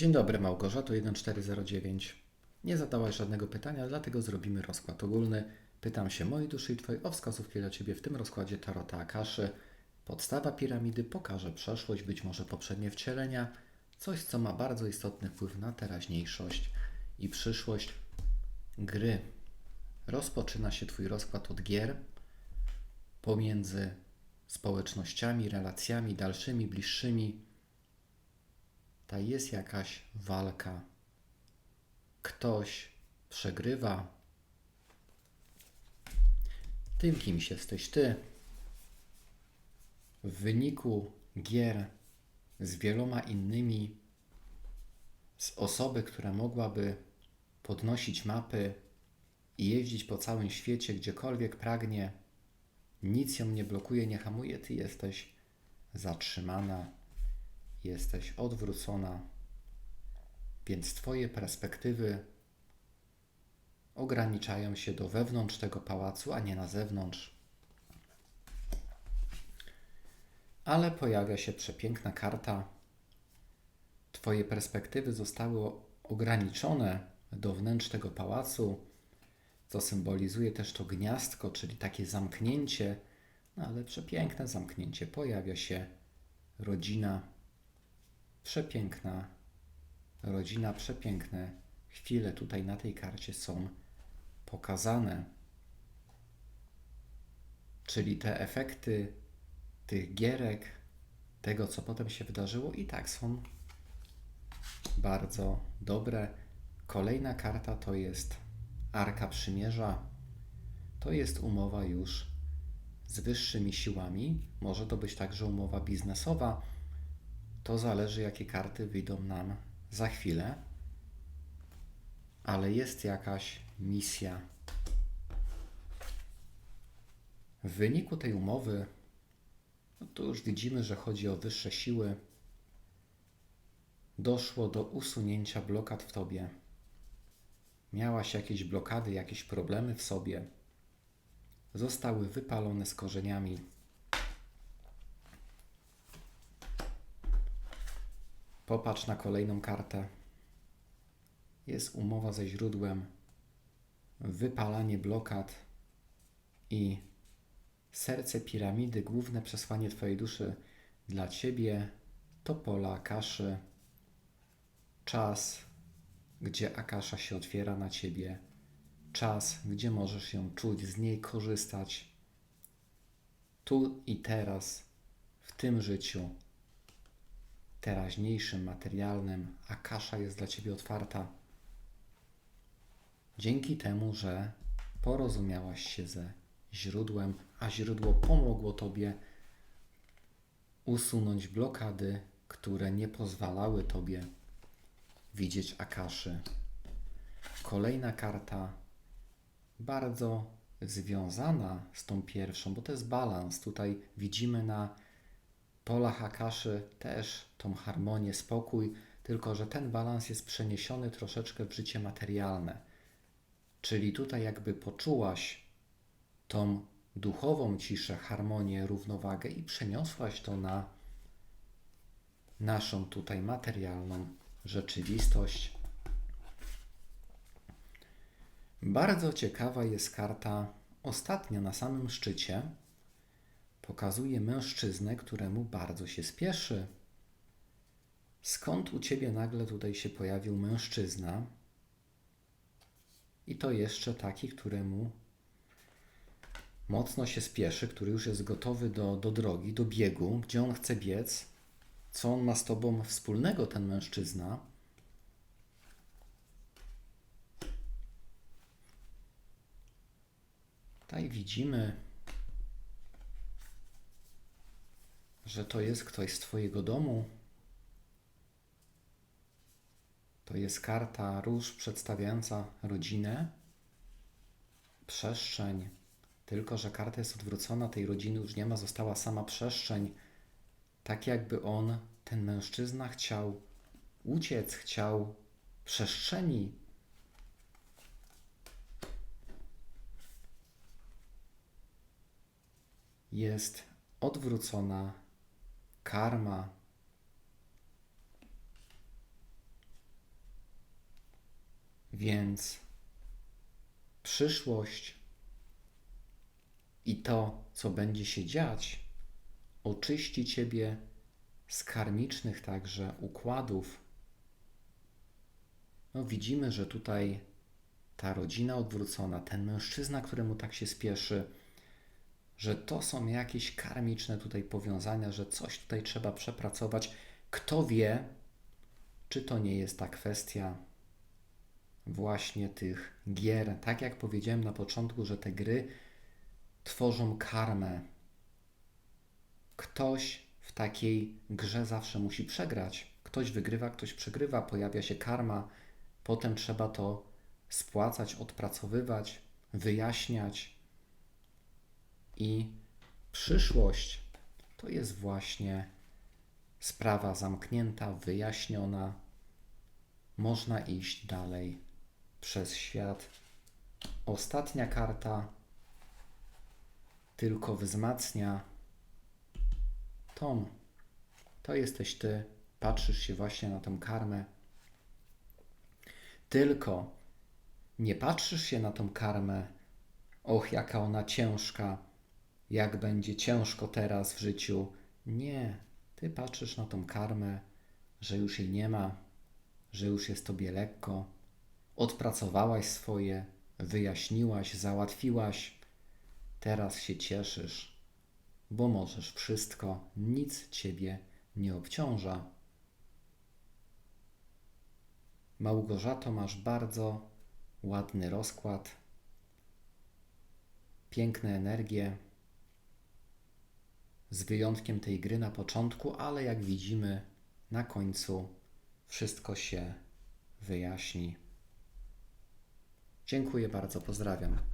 Dzień dobry, Małgorzato 1409. Nie zadałaś żadnego pytania, dlatego zrobimy rozkład ogólny. Pytam się mojej duszy i Twojej o wskazówki dla Ciebie w tym rozkładzie Tarota Akaszy. Podstawa piramidy pokaże przeszłość, być może poprzednie wcielenia, coś co ma bardzo istotny wpływ na teraźniejszość i przyszłość gry. Rozpoczyna się Twój rozkład od gier pomiędzy społecznościami, relacjami dalszymi, bliższymi. Ta jest jakaś walka. Ktoś przegrywa. Tym kimś jesteś ty. W wyniku gier z wieloma innymi, z osoby, która mogłaby podnosić mapy i jeździć po całym świecie, gdziekolwiek pragnie, nic ją nie blokuje, nie hamuje, ty jesteś zatrzymana, jesteś odwrócona, więc twoje perspektywy ograniczają się do wewnątrz tego pałacu, a nie na zewnątrz. Ale pojawia się przepiękna karta. Twoje perspektywy zostały ograniczone do wnętrz tego pałacu, co symbolizuje też to gniazdko, czyli takie zamknięcie, no ale przepiękne zamknięcie. Pojawia się rodzina, przepiękna rodzina, przepiękne chwile tutaj na tej karcie są pokazane. Czyli te efekty tych gierek, tego co potem się wydarzyło, i tak są bardzo dobre. Kolejna karta to jest Arka Przymierza. To jest umowa już z wyższymi siłami. Może to być także umowa biznesowa. To zależy, jakie karty wyjdą nam za chwilę. Ale jest jakaś misja. W wyniku tej umowy, no to już widzimy, że chodzi o wyższe siły. Doszło do usunięcia blokad w tobie. Miałaś jakieś blokady, jakieś problemy w sobie. Zostały wypalone z korzeniami. Popatrz na kolejną kartę. Jest umowa ze źródłem, wypalanie blokad i serce piramidy, główne przesłanie Twojej duszy dla Ciebie to pola Akaszy. Czas, gdzie Akasza się otwiera na Ciebie. Czas, gdzie możesz ją czuć, z niej korzystać. Tu i teraz, w tym życiu, teraźniejszym, materialnym, Akasza jest dla Ciebie otwarta. Dzięki temu, że porozumiałaś się ze źródłem, a źródło pomogło Tobie usunąć blokady, które nie pozwalały Tobie widzieć Akaszy. Kolejna karta, bardzo związana z tą pierwszą, bo to jest balans. Tutaj widzimy na polach Akaszy też tą harmonię, spokój, tylko że ten balans jest przeniesiony troszeczkę w życie materialne. Czyli tutaj jakby poczułaś tą duchową ciszę, harmonię, równowagę i przeniosłaś to na naszą tutaj materialną rzeczywistość. Bardzo ciekawa jest karta ostatnia na samym szczycie. Pokazuje mężczyznę, któremu bardzo się spieszy. Skąd u ciebie nagle tutaj się pojawił mężczyzna? I to jeszcze taki, któremu mocno się spieszy, który już jest gotowy do, do drogi, do biegu, gdzie on chce biec, co on ma z tobą wspólnego, ten mężczyzna. Tutaj widzimy, że to jest ktoś z Twojego domu. To jest karta róż przedstawiająca rodzinę, przestrzeń. Tylko, że karta jest odwrócona, tej rodziny już nie ma, została sama przestrzeń. Tak jakby on, ten mężczyzna, chciał uciec, chciał przestrzeni. Jest odwrócona karma. Więc przyszłość i to, co będzie się dziać, oczyści ciebie z karmicznych także układów. No, widzimy, że tutaj ta rodzina odwrócona, ten mężczyzna, któremu tak się spieszy, że to są jakieś karmiczne tutaj powiązania, że coś tutaj trzeba przepracować. Kto wie, czy to nie jest ta kwestia właśnie tych gier. Tak jak powiedziałem na początku, że te gry tworzą karmę. Ktoś w takiej grze zawsze musi przegrać. Ktoś wygrywa, ktoś przegrywa, pojawia się karma, potem trzeba to spłacać, odpracowywać, wyjaśniać. I przyszłość to jest właśnie sprawa zamknięta, wyjaśniona. Można iść dalej przez świat. Ostatnia karta tylko wzmacnia Tom. To jesteś ty. Patrzysz się właśnie na tą karmę. Tylko nie patrzysz się na tą karmę. Och, jaka ona ciężka. Jak będzie ciężko teraz w życiu. Nie. Ty patrzysz na tą karmę, że już jej nie ma, że już jest tobie lekko. Odpracowałaś swoje, wyjaśniłaś, załatwiłaś. Teraz się cieszysz, bo możesz wszystko, nic ciebie nie obciąża. Małgorzato, masz bardzo ładny rozkład, piękne energie, z wyjątkiem tej gry na początku, ale jak widzimy, na końcu wszystko się wyjaśni. Dziękuję bardzo, pozdrawiam.